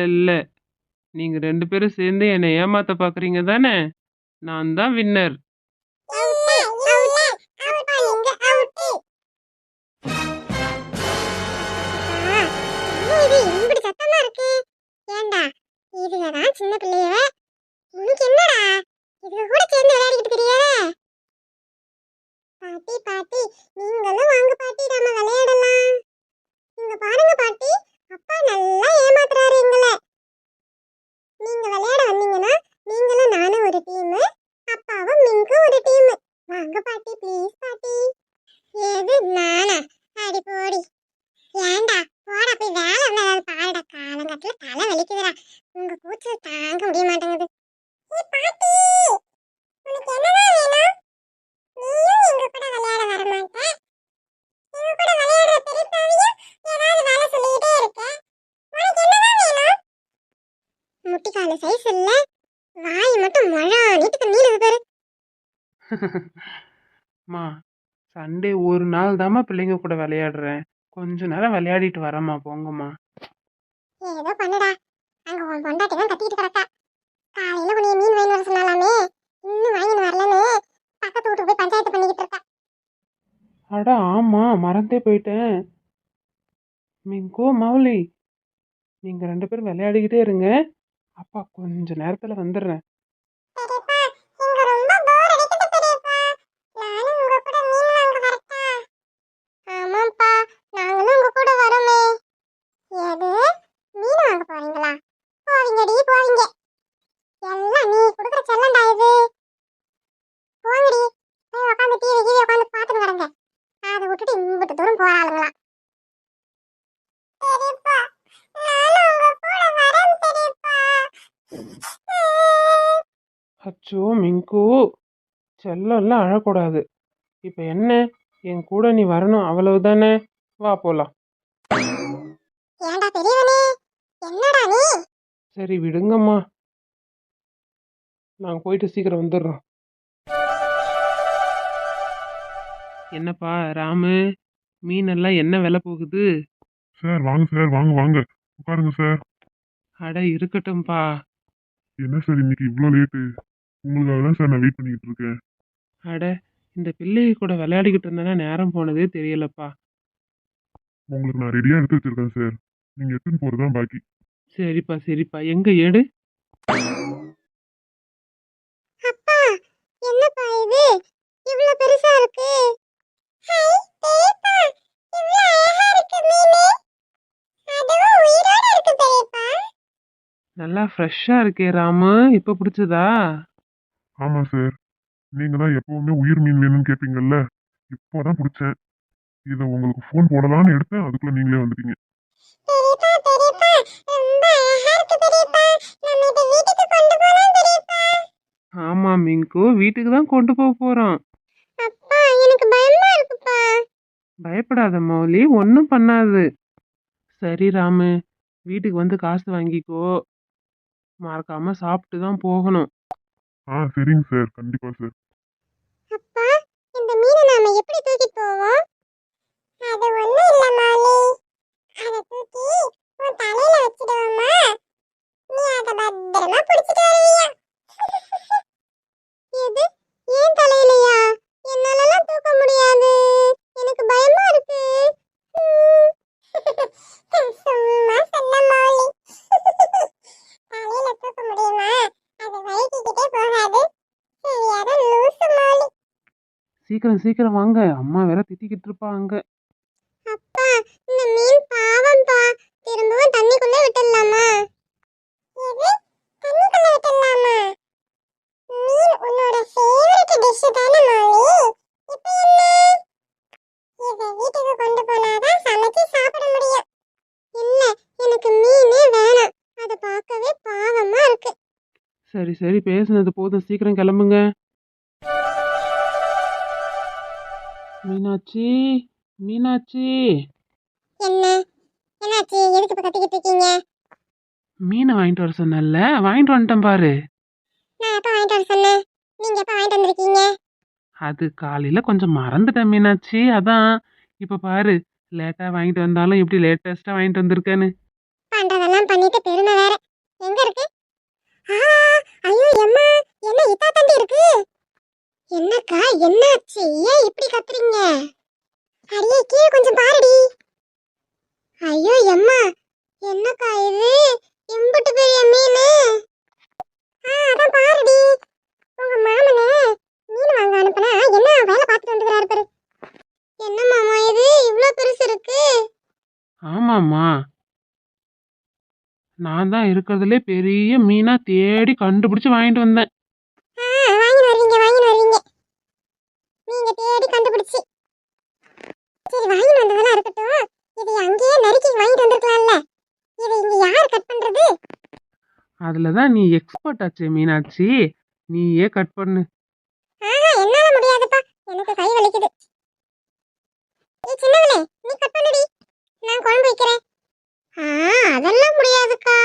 இல்லை இல்லை. நீங்கள் ரெண்டு பேரும் சேர்ந்து என்னை ஏமாத்த பார்க்குறீங்க தானே? நான் தான் வின்னர் இது சத்தமா இருக்கு. சின்ன பிள்ளைய உனக்கு என்னடா இதுல கூட சேர்ந்து விளையாடிக்கிட்டு தெரியாத பாட்டி பாட்டி நீங்களும் வாங்க பாட்டி நாம விளையாடலாம் இங்க பாருங்க பாட்டி அப்பா நல்லா ஏமாத்துறாரு எங்களை நீங்க விளையாட வந்தீங்கன்னா நீங்களும் நானும் ஒரு டீம் அப்பாவும் மிங்கும் ஒரு டீம் வாங்க பாட்டி ப்ளீஸ் பாட்டி எது நானா அடி போடி ஏண்டா போடா போய் வேலை இருந்தா ஏதாவது பாருடா காலங்கத்துல தலை வலிக்குதுடா உங்க கூச்சல் தாங்க முடிய மாட்டேங்குது ஏய் பாட்டி உனக்கு என்னதான் வேணும் நீயும் எங்க கூட விளையாட வர மாட்ட எங்க கூட விளையாடுற பெரியப்பாவையும் ஏதாவது வேலை சொல்லிக்கிட்டே இருக்க உனக்கு என்னதான் வேணும் முட்டிக்கால சைஸ் இல்ல வாய் மட்டும் மழை நீட்டுக்கு நீளுது பாரு. மா சண்டே ஒரு நாள் தாம்மா பிள்ளைங்க கூட விளையாடுறேன். கொஞ்ச நேரம் விளையாடிட்டு வரேம்மா போங்கம்மா. ஏதோ பண்ணுடா. அங்க உன் பொண்டாட்டி தான் கத்திட்டு கிடக்கா. காலையில உன்னைய மீன் வாங்கி வர சொன்னாலாமே? இன்னும் வாங்கின்னு வரலன்னு பக்கத்து வீட்டுக்கு போய் பஞ்சாயத்து பண்ணிக்கிட்டு இருக்கா. அட ஆமா மறந்தே போயிட்டேன். மிங்கோ மௌலி நீங்க ரெண்டு பேரும் விளையாடிக்கிட்டே இருங்க. அப்பா கொஞ்ச நேரத்தில் வந்துடுறேன். அச்சோ மிங்கு. செல்லம்லாம் அழக்கூடாது. இப்போ என்ன? என் கூட நீ வரணும். அவ்வளவுதானே? வா போலாம். ஏன்டா பெரியவனே? என்னடா நீ? சரி விடுங்கம்மா. நாங்கள் போயிட்டு சீக்கிரம் வந்துடுறோம். என்னப்பா ராமு? மீனெல்லாம் என்ன விலை போகுது? சார் வாங்க சார் வாங்க வாங்க. உட்காருங்க சார். அட இருக்கட்டும்ப்பா என்ன சார் இன்னைக்கு இவ்வளோ லேட்டு உங்களுக்காக தான் சார் நான் வெயிட் பண்ணிக்கிட்டு இருக்கேன். அட இந்த பிள்ளைய கூட விளையாடிக்கிட்டு இருந்தேன்னா நேரம் போனதே தெரியலப்பா. உங்களுக்கு நான் ரெடியாக எடுத்து வச்சிருக்கேன் சார் நீங்கள் எடுத்துன்னு போகிறது தான் பாக்கி. சரிப்பா சரிப்பா. எங்க எடு? அப்பா என்னப்பா இது? இவ்ளோ பெருசா இருக்கு. ஹை பெரியப்பா. இவ்ளோ அழகா இருக்கு மீனு. அதுவும் உயிரோட இருக்கு பெரியப்பா. நல்லா ஃப்ரெஷ்ஷாக இருக்கே ராமு. இப்போ பிடிச்சதா? ஆமாம் சார். நீங்கள் தான் எப்போவுமே உயிர் மீன் வேணும்னு கேட்பீங்கல்ல இப்போ தான் பிடிச்சேன். இதை உங்களுக்கு ஃபோன் போடலான்னு எடுத்தேன். அதுக்குள்ளே நீங்களே வந்துட்டீங்க. பெரியப்பா பெரியப்பா. ரொம்ப அழகா இருக்கு பெரியப்பா. நம்ம இதை வீட்டுக்கு கொண்டு போலாம் பெரியப்பா. ஆமாம் மிங்கு. வீட்டுக்கு தான் கொண்டு போக போகிறோம் அப்பா எனக்கு பயமா இருக்குப்பா. பயப்படாத மௌலி. ஒன்றும் பண்ணாது. சரி ராமு. வீட்டுக்கு வந்து காசு வாங்கிக்கோ. மறக்காம சாப்பிட்டு தான் போகணும். ஆ சரிங்க சார். கண்டிப்பா சார். அப்பா இந்த மீனை நாம எப்படி தூக்கி போவோம்? அது ஒண்ணும் இல்ல மாலி. அத தூக்கி உன் தலையில வச்சு நீ அத பத்திரமா புடிச்சிட்டு வருவியா இது ஏன் தலையிலயா என்னாலலாம் தூக்க முடியாது எனக்கு பயமா இருக்கு சும்மா சொன்ன மாலி தலையில தூக்க முடியுமா அது வழுக்கிக்கிட்டே போகாது சரியான லூசு மாலி சீக்கிரம் சீக்கிரம் வாங்க. அம்மா வேற திட்டிக்கிட்டு இருப்பா அங்க. அப்பா இந்த மீன் பாவம்ப்பா திரும்பவும் தண்ணிக்குள்ள விட்டுடலாமா? எது? தண்ணிக்குள்ள விட்டுடலாமா? மீன் உன்னோட ஃபேவரட் டிஷ் தானே மாலி இப்போ என்ன? இத வீட்டுக்கு கொண்டு போனாதான் சமைச்சு சாப்பிட முடியும். இல்ல எனக்கு மீனே வேணாம். அது பார்க்கவே பாவமா இருக்கு. சரி சரி. பேசுனது போதும். சீக்கிரம் கிளம்புங்க. மீனாட்சி மீனாட்சி. என்ன? என்னாச்சு? எதுக்கு இப்ப கத்திக்கிட்டு இருக்கீங்க? மீனை வாங்கிட்டு வர சொன்னல வாங்கிட்டு வந்துட்டேன் பாரு. நான் எப்ப வாங்கிட்டு வர சொன்னேன்? நீங்க எப்ப வாங்கிட்டு வந்திருக்கீங்க? அது காலையில கொஞ்சம் மறந்துட்டேன் மீனாட்சி. அதான் இப்ப பாரு. லேட்டா வாங்கிட்டு வந்தாலும் எப்படி லேட்டஸ்டா வாங்கிட்டு வந்திருக்கேன்னு. பண்றதெல்லாம் பண்ணிட்டு பெருமை வேற. என்னாச்சு? ஏன் இப்படி கத்துறீங்க? அடியே கீழே கொஞ்சம் பாருடி. ஐயோ எம்மா என்னக்கா இது? எம்பட்டு பெரிய மீன். ஆ அதான் பாருடி. உங்க மாமனே மீன் வாங்க அனுப்புனா என்ன வேலை பார்த்துட்டு வந்துக்கிறாரு பாரு. என்ன மாமா இது? இவ்வளோ பெருசு இருக்கு. ஆமாம்மா. நான் தான் இருக்கிறதுலே பெரிய மீனா தேடி கண்டுபிடிச்சு வாங்கிட்டு வந்தேன் ஆ வாங்கிட்டு வருவீங்க வாங்கிட்டு வருவீங்க நீங்க தேடி கண்டுபிடிச்சு. சரி வாங்கிட்டு வந்ததெல்லாம் இருக்கட்டும். இதை அங்கேயே நறுக்கி வாங்கிட்டு வந்திருக்கலாம்ல. இதை இங்க யார் கட் பண்றது? அதில் தான் நீ எக்ஸ்பர்ட் ஆச்சே மீனாட்சி. நீயே கட் பண்ணு. ஆஹா என்னால முடியாதுப்பா. எனக்கு கை வலிக்குது. ஏய் சின்னவளே நீ கட் பண்ணுடி. நான் குழம்பு வைக்கிறேன். ஆ அதெல்லாம் முடியாதுக்கா.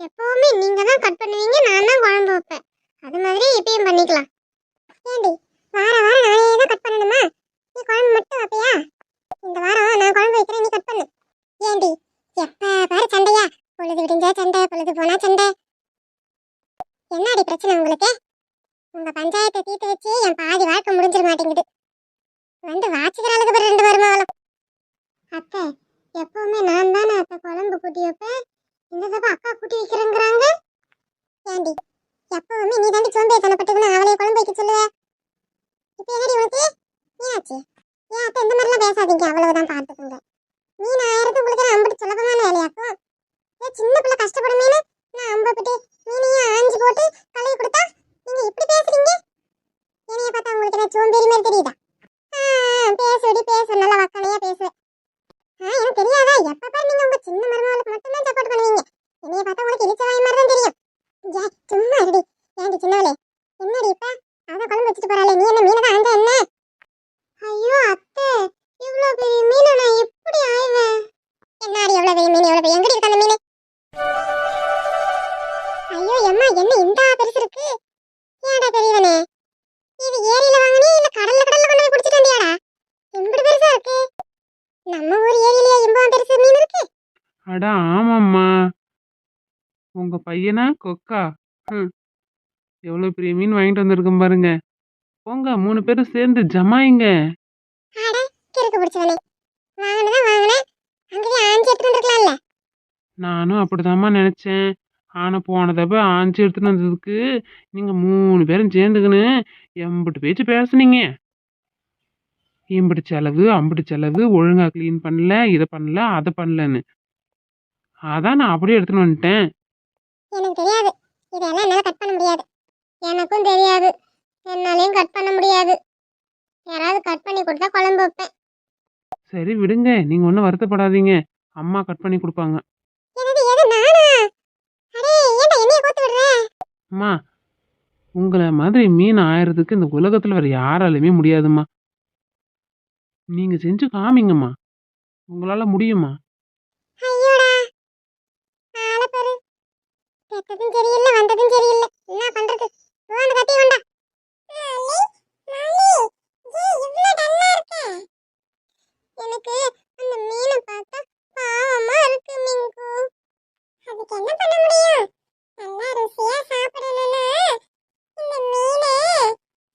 எப்பவுமே நீங்க தான் கட் பண்ணுவீங்க நான் தான் குழம்பு வைப்பேன். அது மாதிரி இப்பயும் பண்ணிக்கலாம். ஏண்டி வார வாரம் நானே தான் கட் பண்ணணுமா? நீ குழம்பு மட்டும் வைப்பியா? இந்த வாரம் நான் குழம்பு வைக்கிறேன் நீ கட் பண்ணு. ஏண்டி? எப்ப பாரு சண்டையா? பொழுது விடிஞ்சா சண்டை பொழுது போனா சண்டை. என்னடி பிரச்சனை உங்களுக்கு? உங்க பஞ்சாயத்தை தீர்த்து வச்சு என் பாதி வாழ்க்கை முடிஞ்சிட மாட்டேங்குது. வந்து வாச்சிக்கிற அளவுக்கு பேர் ரெண்டு வருமாவளம் அத்தை எப்பவுமே நான் தானே அத்தை குழம்பு கூட்டி வைப்பேன். இந்த தப்பா அக்கா கூட்டி வைக்கிறேங்கிறாங்க. ஏண்டி? எப்பவுமே நீ தாண்டி சோம்பேறித்தனப்பட்டதுன்னு அவளைய குழம்பு வைக்க சொல்லுவேன் இப்போ என்னடி உனக்கு? ஏனாச்சு ஏன் அத்தை இந்த மாதிரிலாம் பேசாதீங்க. அவ்வளவுதான் பார்த்துக்குங்க. மீன் ஆயிரத்து உங்களுக்கு அம்பிட்டு சுலபமான வேலையாக்கும் ஏன் சின்ன பிள்ளை கஷ்டப்படுமேனு நான் அம்பப்பிட்டு மீனையும் ஆஞ்சு போட்டு கழுவி கொடுத்தா நீங்க இப்படி பேசுறீங்க? என்னைய பார்த்தா உங்களுக்கு என்ன சோம்பேறி மாதிரி தெரியுதா? பேசுடி பேசு. நல்லா வக்கனையா பேசு. ஆ எனக்கு தெரியாதா? எப்ப பாரு நீங்க உங்க சின்ன மருமகளுக்கு மட்டும்தான் சப்போர்ட் பண்ணுவீங்க. என்னைய பார்த்தா உங்களுக்கு இழிச்ச வாய் மாதிரி தான் தெரியும் சும்மா இருடி. சின்னவளே அட ஆமாம்மா? உங்கள் பையனா? கொக்கா? ம் எவ்வளோ பெரிய மீன் வாங்கிட்டு வந்திருக்கேன் பாருங்க. போங்க மூணு பேரும் சேர்ந்து ஜமாயிங்க. அட கிறுக்கு பிடிச்சவனே. வாங்கினதான் வாங்கினேன் அங்கேயே ஆஞ்சி எடுத்துட்டு வந்திருக்கலாம்ல. நானும் அப்படிதாம்மா நினச்சேன். ஆனால் போன தடவை ஆஞ்சி எடுத்துட்டு வந்ததுக்கு நீங்கள் மூணு பேரும் சேர்ந்துக்கின்னு எம்பிட்டு பேச்சு பேசுனீங்க. இம்பிட்டு செலவு அம்பிட்டு செலவு ஒழுங்காக க்ளீன் பண்ணல இதை பண்ணல அதை பண்ணலன்னு. அதான் நான் அப்படியே எடுத்துன்னு வந்துட்டேன். எனக்கு தெரியாது. இதெல்லாம் என்னால கட் பண்ண முடியாது. எனக்கும் தெரியாது. என்னாலையும் கட் பண்ண முடியாது. யாராவது கட் பண்ணி கொடுத்தா குழம்பு வைப்பேன். சரி விடுங்க. நீங்கள் ஒன்றும் வருத்தப்படாதீங்க. அம்மா கட் பண்ணி கொடுப்பாங்க. என்னது எது நானா? அடே ஏன்டா என்னைய கோத்து விடுற? அம்மா உங்களை மாதிரி மீன் ஆயிரத்துக்கு இந்த உலகத்தில் வேறு யாராலுமே முடியாதும்மா. நீங்கள் செஞ்சு காமிங்கம்மா. உங்களால் முடியுமா? பெத்ததும் சரியில்லை வந்ததும் சரியில்லை என்ன பண்றது போ அந்த கத்தி கொண்டா எனக்கு அந்த மீனை பார்த்தா பாவமா இருக்கு மிங்கு அதுக்கு என்ன பண்ண முடியும் நல்லா ருசியா சாப்பிடணும்னா இந்த மீனை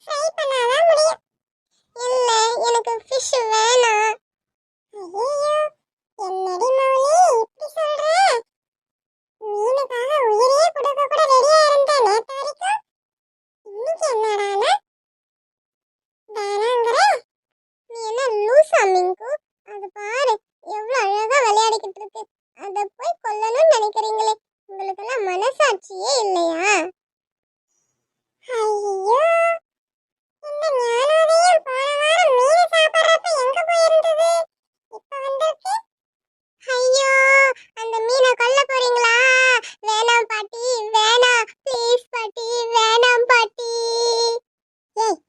ஃப்ரை பண்ணாதான் முடியும் இல்ல எனக்கு ஃபிஷ் வேணாம் ஐயோ என்னடி மௌலி இப்படி சொல்ற மீனுக்காக உயிரே கொடுக்க கூட ரெடியா இருந்த நேத்து வரைக்கும் இன்னைக்கு என்னடானா வேணாங்கிற நீ என்ன லூசா மிங்கு அது பாரு எவ்வளவு அழகா விளையாடிக்கிட்டு இருக்கு அத போய் கொல்லணும்னு நினைக்கிறீங்களே உங்களுக்கெல்லாம் மனசாட்சியே இல்லையா ஐயோ இந்த ஞானோதயம் போன வாரம் மீன் சாப்பிட்றப்ப எங்க போயிருந்தது இப்ப வந்திருக்கு ஐயோ அந்த மீனை கொல்ல போறீங்களா வேணாம் பாட்டி வேணாம் ப்ளீஸ் பாட்டி வேணாம் பாட்டி ஏய்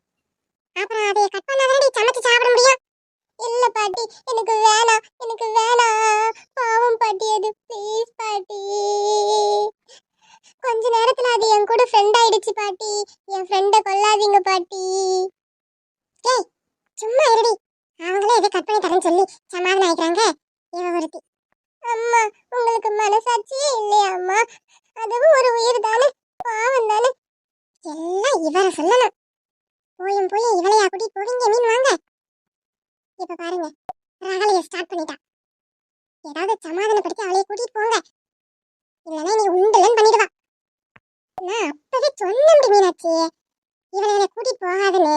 அப்புறம் அதை கட் பண்ணாதானே சமைச்சு சாப்பிட முடியும் இல்ல பாட்டி எனக்கு வேணாம் எனக்கு வேணாம் பாவம் பாட்டி அது ப்ளீஸ் பாட்டி கொஞ்ச நேரத்துல அது என் கூட ஃப்ரெண்ட் ஆயிடுச்சு பாட்டி என் ஃப்ரெண்டை கொல்லாதீங்க பாட்டி ஏய் சும்மா இருடி அவங்களே எதை கட் பண்ணி தரேன்னு சொல்லி சமாதானம் ஆயிக்கிறாங்க. இவ ஒருத்தி. அம்மா உங்களுக்கு மனசாட்சியே இல்லையா அம்மா அதுவும் ஒரு உயிர் தானே? பாவம் தானே? எல்லாம் இவரை சொல்லணும். போயும் போய் இவளையா கூட்டி போவீங்க மீன் வாங்க. இப்ப பாருங்க ரகலைய ஸ்டார்ட் பண்ணிட்டா. ஏதாவது சமாதானப்படுத்தி அவளைய கூட்டிட்டு போங்க. இல்லைன்னா நீ உண்டலன்னு பண்ணிடுவா. நான் அப்பவே சொன்னேன் மீனாட்சி இவனை என்னை கூட்டிட்டு போகாதுன்னு.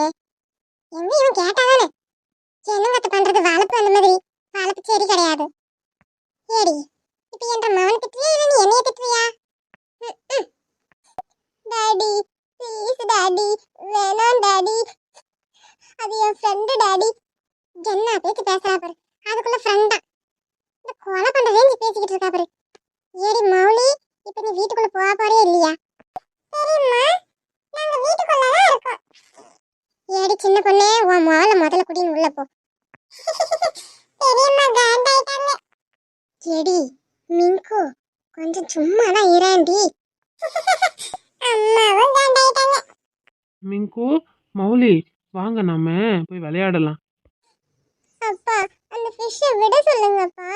எங்க இவன் கேட்டாதானே என்னங்கத்த பண்றது? வளர்ப்பு அந்த மாதிரி. வளர்ப்பு சரி கிடையாது. ஏடி இப்ப என்ற மவன் திட்டுறியா? இல்ல நீ என்னைய திட்டுறியா? Daddy please daddy. வேணாம் டாடி. அது என் ஃப்ரெண்டு டாடி. என்ன பேச்சு பேசுறா பாரு. அதுக்குள்ள ஃப்ரெண்டா இந்த கொலை பண்ற ரேஞ்சு பேசிக்கிட்டு இருக்கா பாரு. ஏடி மௌலி இப்ப நீ வீட்டுக்குள்ள போக போறே இல்லையா? சரிம்மா நாங்க வீட்டுக்குள்ளதான் இருக்கோம். ஏடி சின்ன பொண்ணே உன் முதல்ல முதல்ல குடின்னு உள்ள போ. எடி மிங்கு கொஞ்சம் சும்மா தான் இராண்டி அம்மாவும் காண்டாயிட்டாங்க. மிங்கு மௌலி வாங்க நாம போய் விளையாடலாம். அப்பா அந்த ஃபிஷ்ஷை விட சொல்லுங்கப்பா.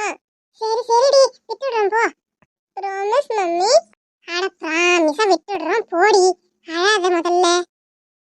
சரி சரிடி விட்டுடுறோம் போ. Promise mummy. அட ப்ராமிஸா விட்டுடுறோம் போடி. அழாத முதல்ல.